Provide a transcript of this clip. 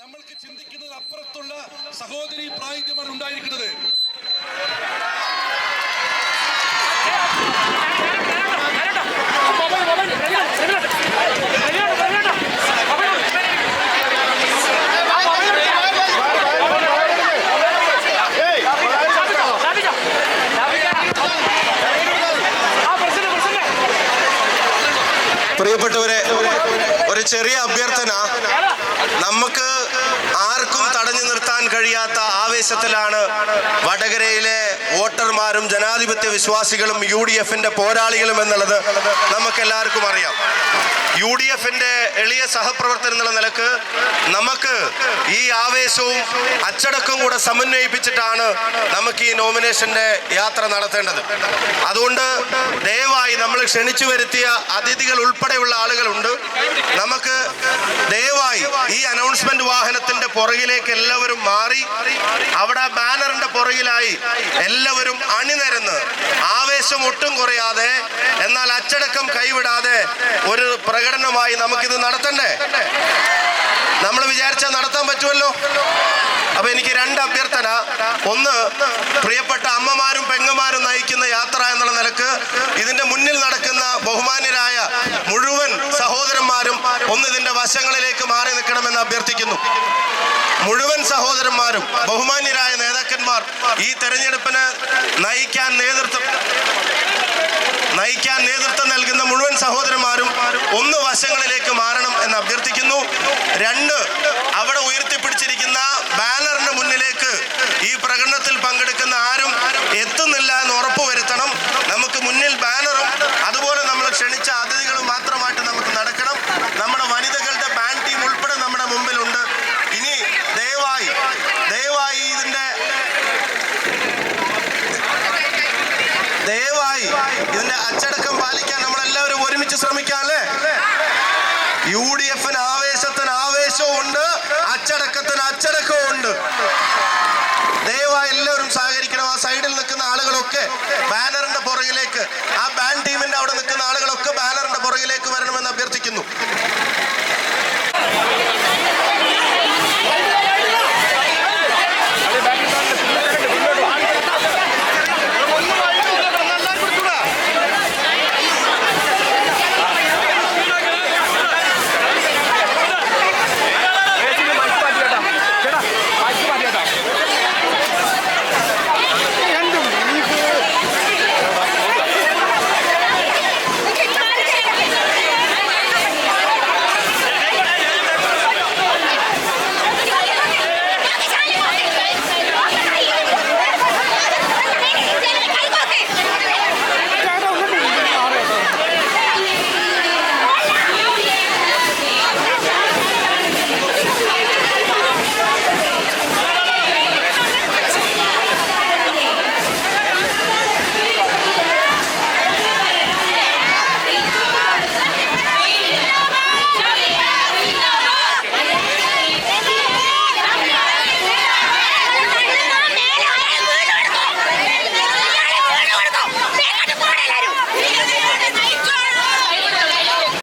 നമ്മൾക്ക് ചിന്തിക്കുന്നത് അപ്പുറത്തുള്ള സഹോദരി പ്രായുധ്യമാണ് ഉണ്ടായിരിക്കുന്നത്. പ്രിയപ്പെട്ടവരെ ഒരു ചെറിയ അഭ്യർത്ഥന. നമുക്ക് ആർക്കും തടഞ്ഞു നിർത്താൻ കഴിയാത്ത ആവേശത്തിലാണ് വടകരയിലെ വോട്ടർമാരും ജനാധിപത്യ വിശ്വാസികളും യു ഡി എഫിന്റെ പോരാളികളും എന്നുള്ളത് നമുക്ക് എല്ലാവർക്കും അറിയാം. യു ഡി എഫിന്റെ എളിയ സഹപ്രവർത്തനം എന്നുള്ള നിലയ്ക്ക് നമുക്ക് ഈ ആവേശവും അച്ചടക്കവും കൂടെ സമന്വയിപ്പിച്ചിട്ടാണ് നമുക്ക് ഈ നോമിനേഷന്റെ യാത്ര നടത്തേണ്ടത്. അതുകൊണ്ട് ദയവായി നമ്മൾ ക്ഷണിച്ചു വരുത്തിയ അതിഥികൾ ഉൾപ്പെടെയുള്ള ആളുകളുണ്ട്. നമുക്ക് ദയവായി ഈ അനൗൺസ്മെന്റ് വാഹനത്തിന്റെ പുറകിലേക്ക് എല്ലാവരും മാറി അവിടെ ബാനറിന്റെ പുറകിലായി എല്ലാവരും അണിനിരന്ന് ആവേശം ഒട്ടും കുറയാതെ എന്നാൽ അച്ചടക്കം കൈവിടാതെ ഒരു പ്രകടനമായി നമുക്കിത് നടത്തണ്ടേ? നമ്മൾ വിചാരിച്ചാൽ നടത്താൻ പറ്റുമല്ലോ? അപ്പൊ എനിക്ക് രണ്ട് അഭ്യർത്ഥന. ഒന്ന് പ്രിയപ്പെട്ട അമ്മമാരും പെങ്ങന്മാരും നയിക്കുന്ന യാത്ര എന്നുള്ള നിലയ്ക്ക് ഇതിന്റെ മുന്നിൽ നടക്കുന്ന ബഹുമാന്യരായ മുഴുവൻ സഹോദരന്മാരും ഒന്ന് ഇതിന്റെ വശങ്ങളിലേക്ക് മാറി നിൽക്കണമെന്ന് അഭ്യർത്ഥിക്കുന്നു. മുഴുവൻ സഹോദരന്മാരും ബഹുമാന്യരായ നേതാക്കന്മാർ ഈ തെരഞ്ഞെടുപ്പിന് നയിക്കാൻ നേതൃത്വം നയിക്കാൻ നേതൃത്വം നൽകുന്ന മുഴുവൻ സഹോദരന്മാരും ഒന്ന് വശങ്ങളിലേക്ക് മാറണം എന്ന് അഭ്യർത്ഥിക്കുന്നു. രണ്ട് അവിടെ ഉയർത്തിപ്പിടിച്ചിരിക്കുന്ന ബാനറിന് മുന്നിലേക്ക് ഈ പ്രകടനത്തിൽ പങ്കെടുക്കുന്ന ആരും എത്തുന്നില്ല എന്ന് ഉറപ്പുവരുത്തണം നമുക്ക് മുന്നിൽ ബാനറും അതുപോലെ നമ്മൾ ക്ഷണിച്ച അതിഥികളും മാത്രമായിട്ട് നമുക്ക് നടക്കണം. നമ്മുടെ വനിതകളുടെ ബാൻഡ് ടീം ഉൾപ്പെടെ നമ്മുടെ മുമ്പിലുണ്ട്. ഇനി ദയവായി ദയവായി ഇതിന്റെ ദയവായി ഇതിന്റെ അച്ചടക്കം പാലിക്കാൻ ഒരുമിച്ച് ശ്രമിക്കാല്ലേ? യു ഡി എഫിന് ആവേശത്തിന് ആവേശവും ഉണ്ട് അച്ചടക്കത്തിന് അച്ചടക്കവും ഉണ്ട് ദയവായി എല്ലാവരും സഹകരിക്കണം. ആ സൈഡിൽ നിൽക്കുന്ന ആളുകളൊക്കെ ബാനറിന്റെ പുറകിലേക്ക് ആ ബാൻ ടീമിന്റെ അവിടെ നിൽക്കുന്ന ആളുകളൊക്കെ